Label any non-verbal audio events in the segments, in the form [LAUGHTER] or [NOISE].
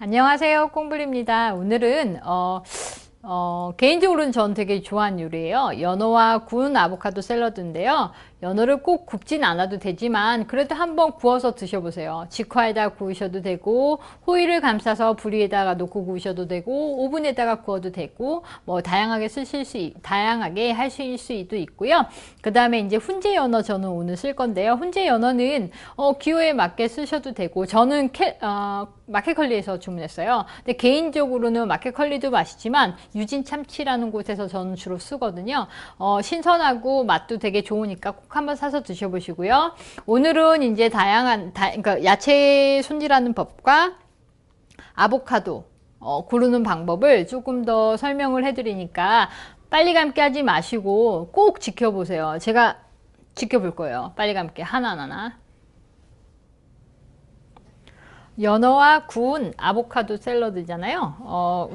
안녕하세요 꽁블입니다. 오늘은 어, 어, 개인적으로는 전 되게 좋아하는 요리예요. 연어와 구운 아보카도 샐러드인데요 연어를 꼭 굽진 않아도 되지만 그래도 한번 구워서 드셔보세요. 직화에다 구우셔도 되고 호일을 감싸서 불 위에다가 놓고 구우셔도 되고 오븐에다가 구워도 되고 뭐 다양하게 쓰실 수 다양하게 하실 수도 있고요. 그 다음에 이제 훈제 연어 저는 오늘 쓸 건데요. 훈제 연어는 어, 기호에 맞게 쓰셔도 되고 저는 캐, 어, 마켓컬리에서 주문했어요. 근데 개인적으로는 마켓컬리도 맛있지만 유진 참치라는 곳에서 저는 주로 쓰거든요. 어, 신선하고 맛도 되게 좋으니까 꼭 한번 사서 드셔보시고요. 오늘은 이제 다양한 다, 그러니까 야채 손질하는 법과 아보카도 어, 고르는 방법을 조금 더 설명을 해드리니까 빨리 감기 하지 마시고 꼭 지켜보세요. 제가 지켜볼 거예요. 빨리 감기 하나하나. 연어와 구운 아보카도 샐러드잖아요. 어,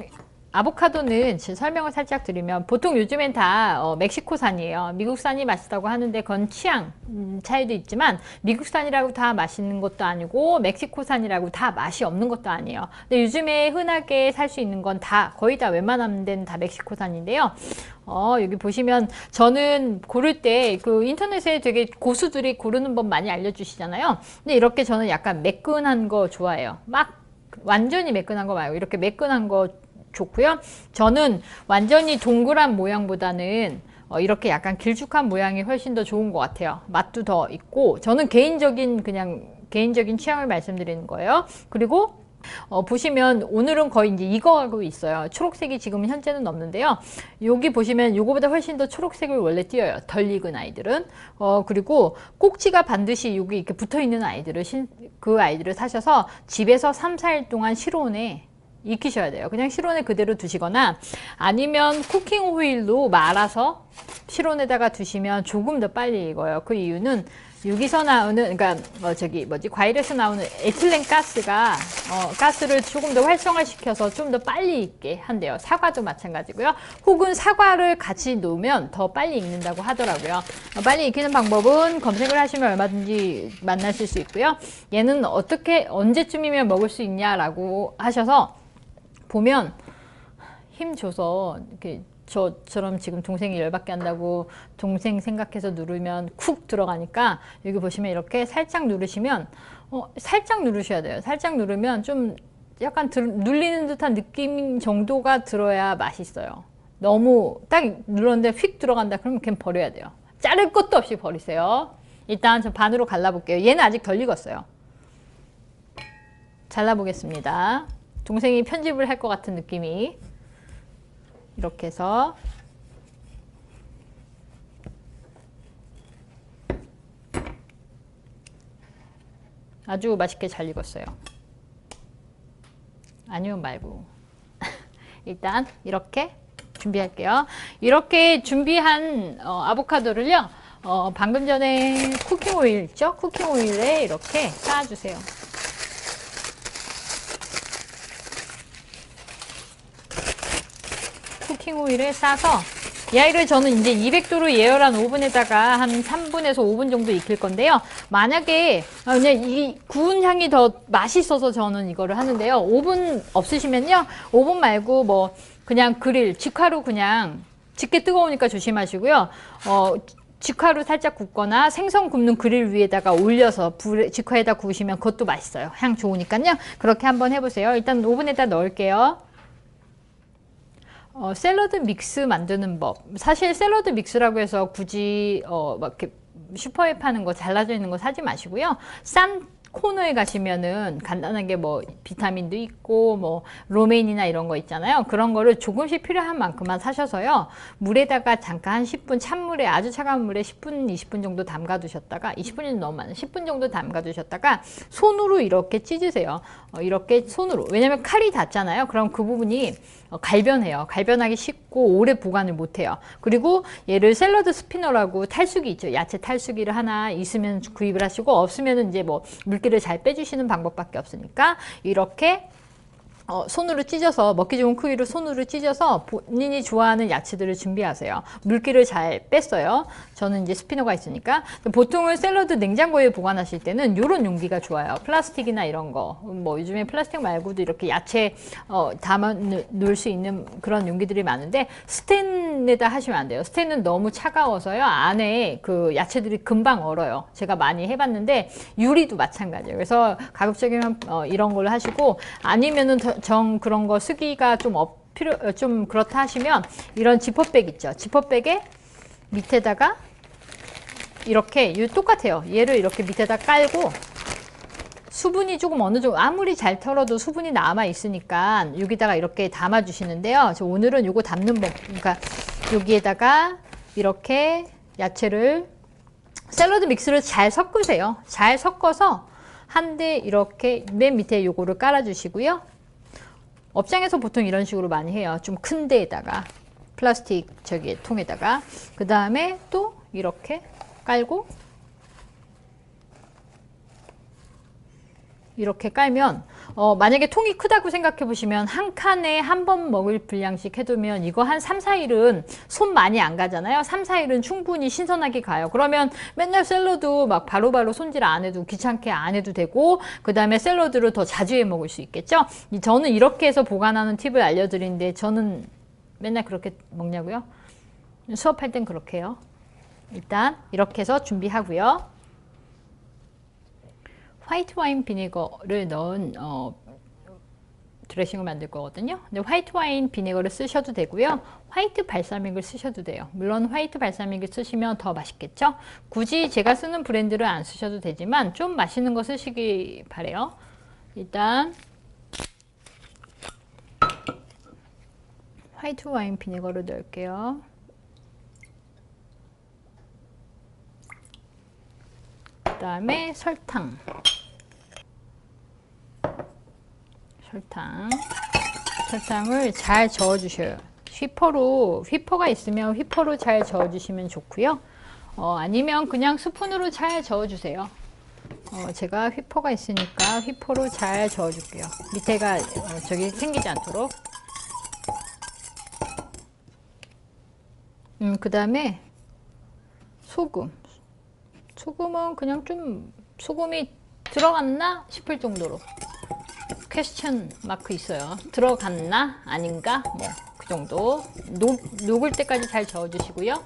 아보카도는 설명을 살짝 드리면 보통 요즘엔 다 어, 멕시코산이에요. 미국산이 맛있다고 하는데 그건 취향 음, 차이도 있지만 미국산이라고 다 맛있는 것도 아니고 멕시코산이라고 다 맛이 없는 것도 아니에요. 근데 요즘에 흔하게 살 수 있는 건 다 거의 다 웬만한 데는 다 멕시코산인데요. 어, 여기 보시면 저는 고를 때 그 인터넷에 되게 고수들이 고르는 법 많이 알려주시잖아요. 근데 이렇게 저는 약간 매끈한 거 좋아해요. 막 완전히 매끈한 거 말고 이렇게 매끈한 거 좋고요. 저는 완전히 동그란 모양보다는 어, 이렇게 약간 길쭉한 모양이 훨씬 더 좋은 것 같아요. 맛도 더 있고 저는 개인적인 그냥 개인적인 취향을 말씀드리는 거예요. 그리고 어, 보시면 오늘은 거의 이제 익어가고 있어요. 초록색이 지금 현재는 없는데요. 여기 보시면 이거보다 훨씬 더 초록색을 원래 띄어요. 덜 익은 아이들은. 어, 그리고 꼭지가 반드시 여기 이렇게 붙어 있는 아이들을 신, 그 아이들을 사셔서 집에서 3, 4일 동안 실온에 익히셔야 돼요. 그냥 실온에 그대로 두시거나 아니면 쿠킹 오일로 말아서 실온에다가 두시면 조금 더 빨리 익어요. 그 이유는 여기서 나오는 그러니까 뭐 저기 뭐지 과일에서 나오는 에틸렌 가스가 어, 가스를 조금 더 활성화시켜서 좀 더 빨리 익게 한대요. 사과도 마찬가지고요. 혹은 사과를 같이 놓으면 더 빨리 익는다고 하더라고요. 어, 빨리 익히는 방법은 검색을 하시면 얼마든지 만나실 수 있고요. 얘는 어떻게 언제쯤이면 먹을 수 있냐라고 하셔서 보면 힘 줘서 이렇게 저처럼 지금 동생이 열받게 한다고 동생 생각해서 누르면 쿡 들어가니까 여기 보시면 이렇게 살짝 누르시면 어, 살짝 누르셔야 돼요. 살짝 누르면 좀 약간 들, 눌리는 듯한 느낌 정도가 들어야 맛있어요. 너무 딱 눌렀는데 휙 들어간다 그러면 그냥 버려야 돼요. 자를 것도 없이 버리세요. 일단 저 반으로 갈라볼게요. 얘는 아직 덜 익었어요. 잘라보겠습니다. 동생이 편집을 할 것 같은 느낌이 이렇게 해서 아주 맛있게 잘 익었어요. 아니면 말고 [LAUGHS] 일단 이렇게 준비할게요. 이렇게 준비한 어, 아보카도를요. 어, 방금 전에 쿠킹 오일 있죠? 쿠킹 오일에 이렇게 쌓아주세요. 쿠킹 오일에 싸서 이 아이를 저는 이제 200도로 예열한 오븐에다가 한 3분에서 5분 정도 익힐 건데요. 만약에 아, 그냥 이 구운 향이 더 맛있어서 저는 이거를 하는데요. 오븐 없으시면요. 오븐 말고 뭐 그냥 그릴, 직화로 그냥 집게 뜨거우니까 조심하시고요. 어, 직화로 살짝 굽거나 생선 굽는 그릴 위에다가 올려서 불에 직화에다 구우시면 그것도 맛있어요. 향 좋으니까요. 그렇게 한번 해보세요. 일단 오븐에다 넣을게요. 어, 샐러드 믹스 만드는 법. 사실 샐러드 믹스라고 해서 굳이 어, 막 이렇게 슈퍼에 파는 거 잘라져 있는 거 사지 마시고요. 싼 코너에 가시면은 간단하게 뭐 비타민도 있고 뭐 로메인이나 이런 거 있잖아요. 그런 거를 조금씩 필요한 만큼만 사셔서요. 물에다가 잠깐 한 10분 찬물에 아주 차가운 물에 10분 20분 정도 담가 두셨다가 20분이 너무 많아 10분 정도 담가 두셨다가 손으로 이렇게 찢으세요. 어, 이렇게 손으로 왜냐면 칼이 닿잖아요. 그럼 그 부분이 어, 갈변해요. 갈변하기 쉽고 오래 보관을 못해요. 그리고 얘를 샐러드 스피너라고 탈수기 있죠. 야채 탈수기를 하나 있으면 구입을 하시고 없으면 이제 뭐 물 기를 잘 빼주시는 방법밖에 없으니까 이렇게 어, 손으로 찢어서 먹기 좋은 크기로 손으로 찢어서 본인이 좋아하는 야채들을 준비하세요. 물기를 잘 뺐어요. 저는 이제 스피너가 있으니까. 보통은 샐러드 냉장고에 보관하실 때는 이런 용기가 좋아요. 플라스틱이나 이런 거. 뭐 요즘에 플라스틱 말고도 이렇게 야채 어, 담아 놓을 수 있는 그런 용기들이 많은데 스텐에다 하시면 안 돼요. 스텐은 너무 차가워서요. 안에 그 야채들이 금방 얼어요. 제가 많이 해봤는데 유리도 마찬가지예요. 그래서 가급적이면 어, 이런 걸로 하시고 아니면은 더- 정 그런 거 쓰기가 좀 업, 필요 어, 좀 그렇다 하시면 이런 지퍼백 있죠. 지퍼백에 밑에다가 이렇게 이 똑같아요. 얘를 이렇게 밑에다 깔고 수분이 조금 어느 정도 아무리 잘 털어도 수분이 남아 있으니까 여기다가 이렇게 담아 주시는데요. 저 오늘은 요거 담는 법 그러니까 여기에다가 이렇게 야채를 샐러드 믹스를 잘 섞으세요. 잘 섞어서 한 대 이렇게 맨 밑에 요거를 깔아 주시고요. 업장에서 보통 이런 식으로 많이 해요. 좀 큰 데에다가 플라스틱 저기 통에다가 그 다음에 또 이렇게 깔고 이렇게 깔면 어, 만약에 통이 크다고 생각해 보시면 한 칸에 한 번 먹을 분량씩 해두면 이거 한 3, 4일은 손 많이 안 가잖아요. 3, 4일은 충분히 신선하게 가요. 그러면 맨날 샐러드 막 바로바로 손질 안 해도 귀찮게 안 해도 되고 그 다음에 샐러드를 더 자주 해 먹을 수 있겠죠. 이- 저는 이렇게 해서 보관하는 팁을 알려드리는데 저는 맨날 그렇게 먹냐고요? 수업할 땐 그렇게 해요. 일단 이렇게 해서 준비하고요. 화이트 와인 비네거를 넣은 어, 드레싱을 만들 거거든요. 근데 화이트 와인 비네거를 쓰셔도 되고요. 화이트 발사믹을 쓰셔도 돼요. 물론 화이트 발사믹을 쓰시면 더 맛있겠죠. 굳이 제가 쓰는 브랜드를 안 쓰셔도 되지만 좀 맛있는 거 쓰시기 바래요. 일단 화이트 와인 비네거를 넣을게요. 다음에 설탕. 설탕. 설탕을 잘 저어 주셔요. 휘퍼로 휘퍼가 있으면 휘퍼로 잘 저어 주시면 좋고요. 어, 아니면 그냥 스푼으로 잘 저어 주세요. 어, 제가 휘퍼가 있으니까 휘퍼로 잘 저어 줄게요. 밑에가 어, 저기 생기지 않도록. 음, 그 다음에 소금. 소금은 그냥 좀 소금이 들어갔나 싶을 정도로 퀘스천 마크 있어요. 들어갔나 아닌가 뭐 그 정도 녹, 녹을 때까지 잘 저어 주시고요.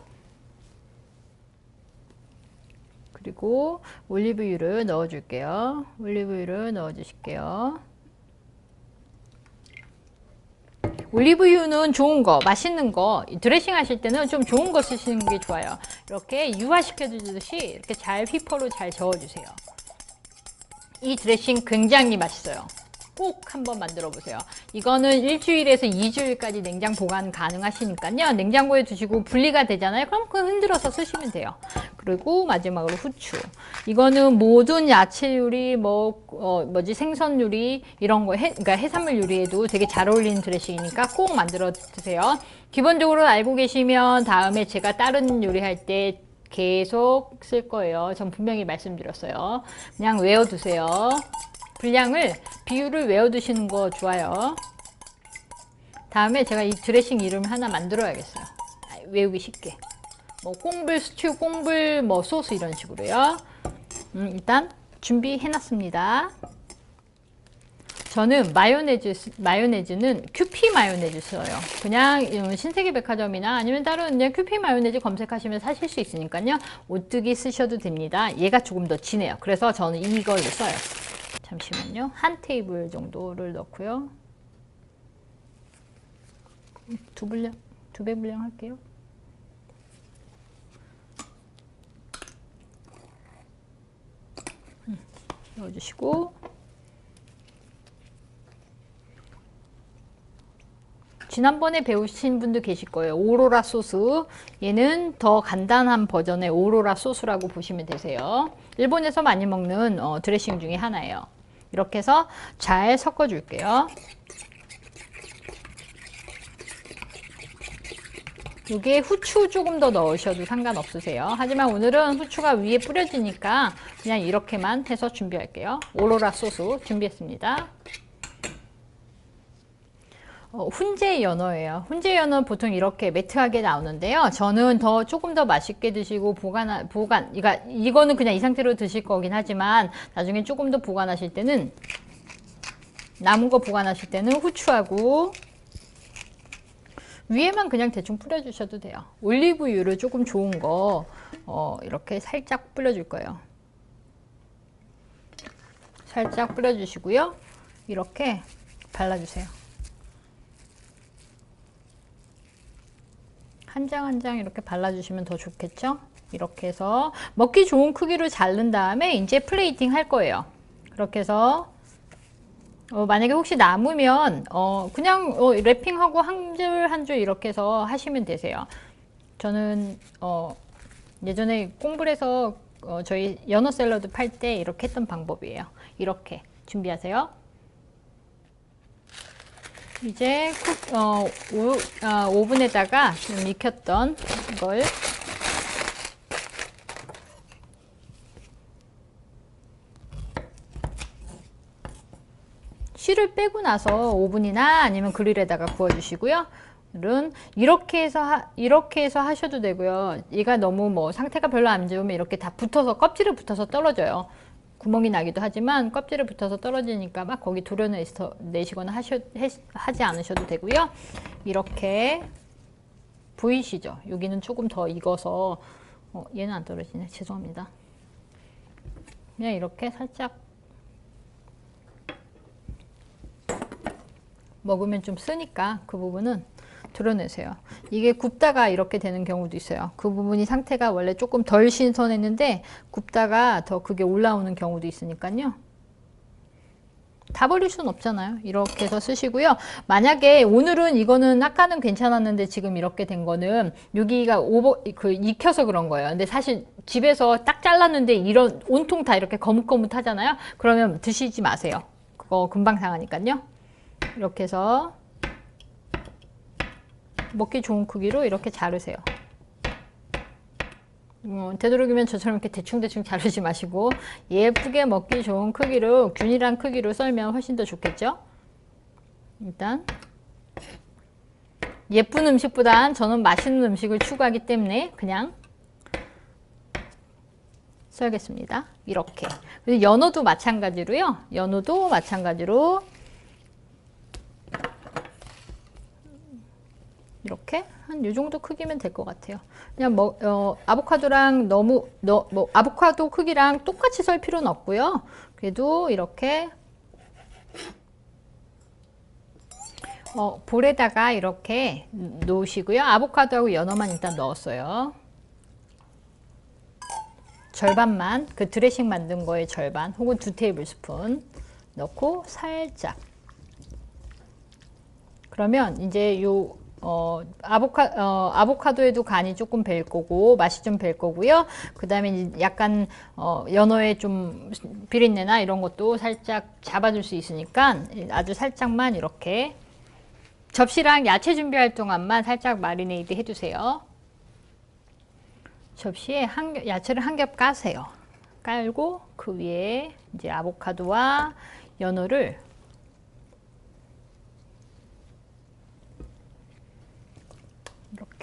그리고 올리브유를 넣어 줄게요. 올리브유를 넣어 주실게요. 올리브유는 좋은 거, 맛있는 거, 이 드레싱 하실 때는 좀 좋은 거 쓰시는 게 좋아요. 이렇게 유화시켜 주듯이 이렇게 잘 휘퍼로 잘 저어주세요. 이 드레싱 굉장히 맛있어요. 꼭 한번 만들어 보세요. 이거는 일주일에서 2주일까지 냉장 보관 가능하시니까요. 냉장고에 두시고 분리가 되잖아요. 그럼 그 흔들어서 쓰시면 돼요. 그리고 마지막으로 후추. 이거는 모든 야채 요리, 뭐, 어, 뭐지, 생선 요리, 이런 거, 해, 그러니까 해산물 요리에도 되게 잘 어울리는 드레싱이니까 꼭 만들어 드세요. 기본적으로 알고 계시면 다음에 제가 다른 요리할 때 계속 쓸 거예요. 전 분명히 말씀드렸어요. 그냥 외워두세요. 분량을 비율을 외워두시는 거 좋아요. 다음에 제가 이 드레싱 이름 하나 만들어야겠어요. 아, 외우기 쉽게. 뭐 꽁불 스튜, 꽁불 뭐 소스 이런 식으로요. 음, 일단 준비해놨습니다. 저는 마요네즈, 쓰- 마요네즈는 큐피 마요네즈 써요. 그냥 음, 신세계 백화점이나 아니면 다른 그냥 큐피 마요네즈 검색하시면 사실 수 있으니까요. 오뚜기 쓰셔도 됩니다. 얘가 조금 더 진해요. 그래서 저는 이걸로 써요. 잠시만요. 한 테이블 정도를 넣고요. 두 분량, 두 배 분량 할게요. 음, 넣어주시고 지난번에 배우신 분도 계실 거예요. 오로라 소스. 얘는 더 간단한 버전의 오로라 소스라고 보시면 되세요. 일본에서 많이 먹는 어, 드레싱 중에 하나예요. 이렇게 해서 잘 섞어 줄게요. 여기에 후추 조금 더 넣으셔도 상관없으세요. 하지만 오늘은 후추가 위에 뿌려지니까 그냥 이렇게만 해서 준비할게요. 오로라 소스 준비했습니다. 어, 훈제 연어예요. 훈제 연어 보통 이렇게 매트하게 나오는데요. 저는 더 조금 더 맛있게 드시고 보관 보관 이거 이거는 그냥 이 상태로 드실 거긴 하지만 나중에 조금 더 보관하실 때는 남은 거 보관하실 때는 후추하고 위에만 그냥 대충 뿌려주셔도 돼요. 올리브유를 조금 좋은 거 어, 이렇게 살짝 뿌려줄 거예요. 살짝 뿌려주시고요. 이렇게 발라주세요. 한 장 한 장 이렇게 발라주시면 더 좋겠죠? 이렇게 해서 먹기 좋은 크기로 자른 다음에 이제 플레이팅 할 거예요. 그렇게 해서 어, 만약에 혹시 남으면 어, 그냥 어, 랩핑하고 한 줄 한 줄 이렇게 해서 하시면 되세요. 저는 어, 예전에 해서 어, 저희 연어 샐러드 팔 때 이렇게 했던 방법이에요. 이렇게 준비하세요. 이제 쿡, 어, 오, 아, 오븐에다가 좀 익혔던 이걸 씨를 빼고 나서 오븐이나 아니면 그릴에다가 구워주시고요. 이렇게 해서 하, 이렇게 해서 하셔도 되고요. 얘가 너무 뭐 상태가 별로 안 좋으면 이렇게 다 붙어서 껍질을 붙어서 떨어져요. 구멍이 나기도 하지만 껍질을 붙어서 떨어지니까 막 거기 도려내시거나 하셔, 하지 않으셔도 되고요. 이렇게 보이시죠? 여기는 조금 더 익어서 어, 얘는 안 떨어지네. 죄송합니다. 그냥 이렇게 살짝 먹으면 좀 쓰니까 그 부분은 드러내세요. 이게 굽다가 이렇게 되는 경우도 있어요. 그 부분이 상태가 원래 조금 덜 신선했는데 굽다가 더 그게 올라오는 경우도 있으니까요. 다 버릴 수는 없잖아요. 이렇게 해서 쓰시고요. 만약에 오늘은 이거는 아까는 괜찮았는데 지금 이렇게 된 거는 여기가 오버 그 익혀서 그런 거예요. 근데 사실 집에서 딱 잘랐는데 이런 온통 다 이렇게 거뭇거뭇하잖아요. 그러면 드시지 마세요. 그거 금방 상하니까요. 이렇게 해서 먹기 좋은 크기로 이렇게 자르세요. 음, 되도록이면 저처럼 이렇게 대충대충 자르지 마시고 예쁘게 먹기 좋은 크기로 균일한 크기로 썰면 훨씬 더 좋겠죠? 일단 예쁜 음식보단 저는 맛있는 음식을 추구하기 때문에 그냥 썰겠습니다. 이렇게. 연어도 마찬가지로요. 연어도 마찬가지로 이렇게 한 이 정도 크기면 될 것 같아요. 그냥 뭐 어, 아보카도랑 너무 너, 뭐 아보카도 크기랑 똑같이 썰 필요는 없고요. 그래도 이렇게 어, 볼에다가 이렇게 놓으시고요. 아보카도하고 연어만 일단 넣었어요. 절반만 그 드레싱 만든 거의 절반 혹은 두 테이블 스푼 넣고 살짝 그러면 이제 요 어, 아보카, 어, 아보카도에도 간이 조금 벨 거고, 맛이 좀 벨 거고요. 그 다음에 약간, 어, 연어에 좀 비린내나 이런 것도 살짝 잡아줄 수 있으니까 아주 살짝만 이렇게 접시랑 야채 준비할 동안만 살짝 마리네이드 해두세요. 접시에 한, 야채를 한 겹 까세요. 깔고 그 위에 이제 아보카도와 연어를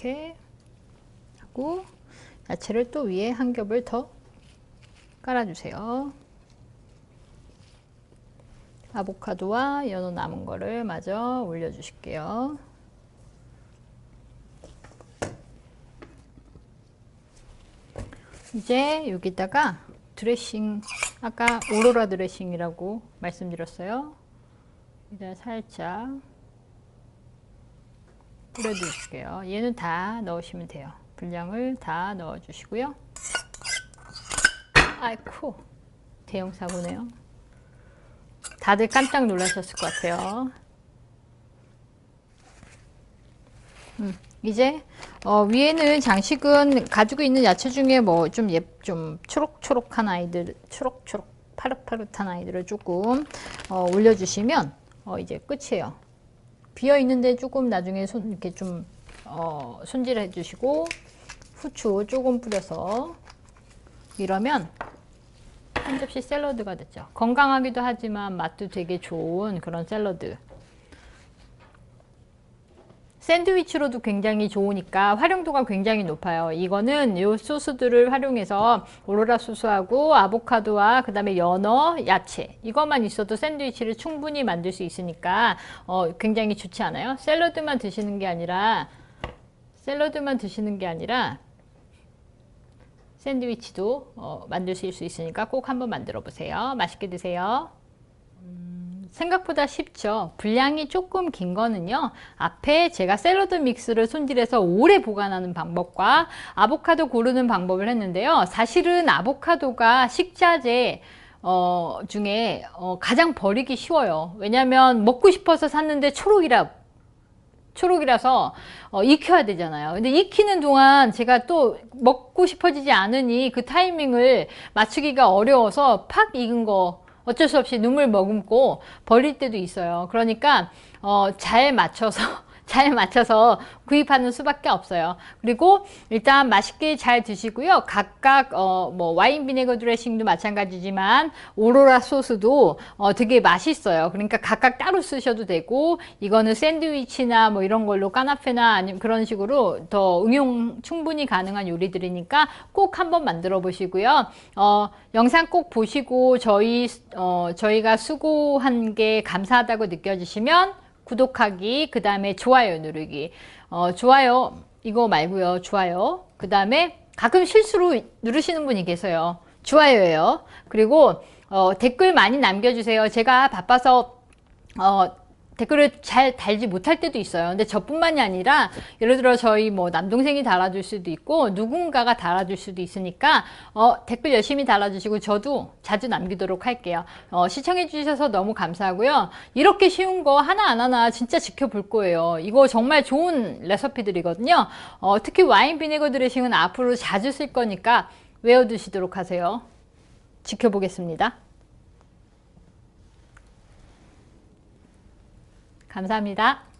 이렇게 하고 야채를 또 위에 한 겹을 더 깔아주세요. 아보카도와 연어 남은 거를 마저 올려주실게요. 이제 여기다가 드레싱, 아까 오로라 드레싱이라고 말씀드렸어요. 이제 살짝 뿌려주실게요. 얘는 다 넣으시면 돼요. 분량을 다 넣어주시고요. 아이쿠 대형 사고네요. 다들 깜짝 놀라셨을 것 같아요. 음, 이제 어, 위에는 장식은 가지고 있는 야채 중에 뭐 좀 예, 좀 초록초록한 아이들, 초록초록 파릇파릇한 아이들을 조금 어, 올려주시면 어, 이제 끝이에요. 비어 있는데 조금 나중에 손 이렇게 좀 어, 손질해 주시고 후추 조금 뿌려서 이러면 한 접시 샐러드가 됐죠. 건강하기도 하지만 맛도 되게 좋은 그런 샐러드. 샌드위치로도 굉장히 좋으니까 활용도가 굉장히 높아요. 이거는 이 소스들을 활용해서 오로라 소스하고 아보카도와 그 다음에 연어, 야채 이것만 있어도 샌드위치를 충분히 만들 수 있으니까 어, 굉장히 좋지 않아요? 샐러드만 드시는 게 아니라 샐러드만 드시는 게 아니라 샌드위치도 어, 만드실 수 있으니까 꼭 한번 만들어 보세요. 맛있게 드세요. 음, 생각보다 쉽죠. 분량이 조금 긴 거는요. 앞에 제가 샐러드 믹스를 손질해서 오래 보관하는 방법과 아보카도 고르는 방법을 했는데요. 사실은 아보카도가 식자재 어, 중에 어, 가장 버리기 쉬워요. 왜냐하면 먹고 싶어서 샀는데 초록이라 초록이라서 어, 익혀야 되잖아요. 근데 익히는 동안 제가 또 먹고 싶어지지 않으니 그 타이밍을 맞추기가 어려워서 팍 익은 거 어쩔 수 없이 눈물 머금고 버릴 때도 있어요. 그러니까 어, 잘 맞춰서 잘 맞춰서 구입하는 수밖에 없어요. 그리고 일단 맛있게 잘 드시고요. 각각 어, 뭐 와인 비네거 드레싱도 마찬가지지만 오로라 소스도 어, 되게 맛있어요. 그러니까 각각 따로 쓰셔도 되고 이거는 샌드위치나 뭐 이런 걸로 까나페나 아니면 그런 식으로 더 응용 충분히 가능한 요리들이니까 꼭 한번 만들어 보시고요. 어, 영상 꼭 보시고 저희 어, 저희가 수고한 게 감사하다고 느껴지시면 구독하기, 그 다음에 좋아요 누르기. 어, 좋아요, 이거 말고요. 좋아요. 그 다음에 가끔 실수로 누르시는 분이 계세요. 좋아요예요. 그리고 어, 댓글 많이 남겨주세요. 제가 바빠서 어, 댓글을 잘 달지 못할 때도 있어요. 근데 저뿐만이 아니라 예를 들어 저희 뭐 남동생이 달아줄 수도 있고 누군가가 달아줄 수도 있으니까 어, 댓글 열심히 달아주시고 저도 자주 남기도록 할게요. 어, 시청해 주셔서 너무 감사하고요. 이렇게 쉬운 거 하나 안 하나 진짜 지켜볼 거예요. 이거 정말 좋은 레시피들이거든요. 어, 특히 와인 비네거 드레싱은 앞으로 자주 쓸 거니까 외워두시도록 하세요. 지켜보겠습니다. 감사합니다.